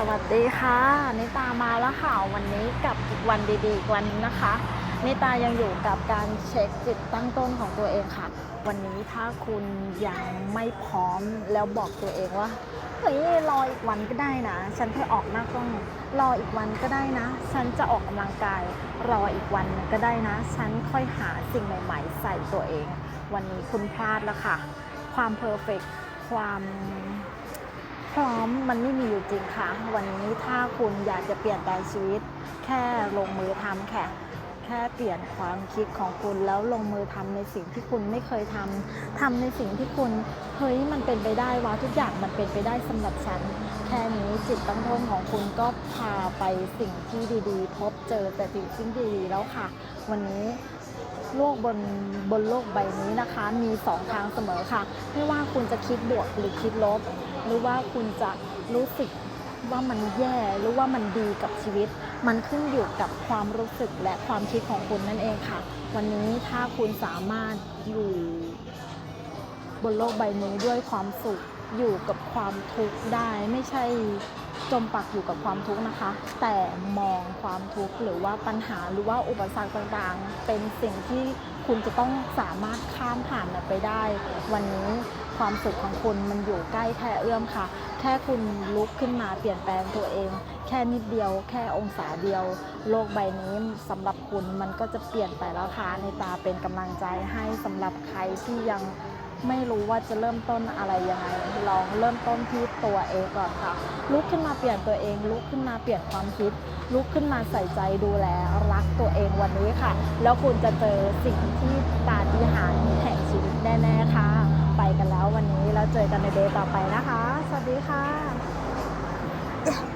สวัสดีค่ะนิตามาแล้วค่ะวันนี้กับอีกวันดีๆอีกวันนึงนะคะนิตายังอยู่กับการเช็คจิตตั้งต้นของตัวเองค่ะ วันนี้ถ้าคุณยังไม่พร้อมแล้วบอกตัวเองว่าเฮ้ยรออีกวันก็ได้นะ ฉันค่อยออกหน้ากล้องรออีกวันก็ได้นะ ฉันจะออกกำลังกาย รออีกวันก็ได้นะ ฉันค่อยหาสิ่งใหม่ ๆ ใส่ตัวเอง วันนี้คุณพลาดแล้วค่ะ ความเพอร์เฟกความ พร้อมมันไม่มีอยู่จริงค่ะ วันนี้ถ้าคุณอยากจะเปลี่ยนแปลงชีวิต แค่ลงมือทำแค่แค่เปลี่ยนความคิดของคุณแล้วลงมือทำในสิ่งที่คุณไม่เคยทำทำในสิ่งที่คุณเฮ้ยมันเป็นไปได้วะทุกอย่างมันเป็นไปได้สำหรับฉัน แค่นี้จิตตั้งต้นของคุณก็พาไปสิ่งที่ดีๆ พบเจอแต่สิ่งที่ดีๆแล้วค่ะ วันนี้ โลกบนบนโลกใบนี้นะคะ มีสองทางเสมอค่ะ ไม่ว่าคุณจะคิดบวกหรือคิดลบ หรือว่าคุณจะรู้สึกว่ามันแย่หรือว่ามันดีกับชีวิต มันขึ้นอยู่กับความรู้สึกและความคิดของคุณนั่นเองค่ะ วันนี้ถ้าคุณสามารถอยู่บนโลกใบนี้ด้วยความสุข อยู่กับความทุกข์ได้ไม่ใช่จมปักอยู่กับความทุกข์นะคะ แต่มองความทุกข์หรือว่าปัญหาหรือว่าอุปสรรคต่างๆ เป็นสิ่งที่คุณจะต้องสามารถข้ามผ่านมันไปได้ วันนี้ความสุขของคุณมันอยู่ใกล้แค่เอื้อมค่ะ แค่คุณลุกขึ้นมาเปลี่ยนแปลงตัวเอง แค่นิดเดียว แค่องศาเดียว โลกใบนี้สำหรับคุณมันก็จะเปลี่ยนไปแล้วค่ะในตาเป็นกำลังใจให้สำหรับใครที่ยัง ไม่รู้ว่าจะเริ่มต้นอะไรยังไงลองเริ่มต้นที่ตัวเองก่อนค่ะ ลุกขึ้นมาเปลี่ยนตัวเอง ลุกขึ้นมาเปลี่ยนความคิด ลุกขึ้นมาใส่ใจดูแลรักตัวเองวันนี้ค่ะ แล้วคุณจะเจอสิ่งที่ปาฏิหาริย์แห่งชีวิตแน่ๆค่ะ ไปกันแล้ววันนี้แล้วเจอกันในเดย์ต่อไปนะคะ สวัสดีค่ะ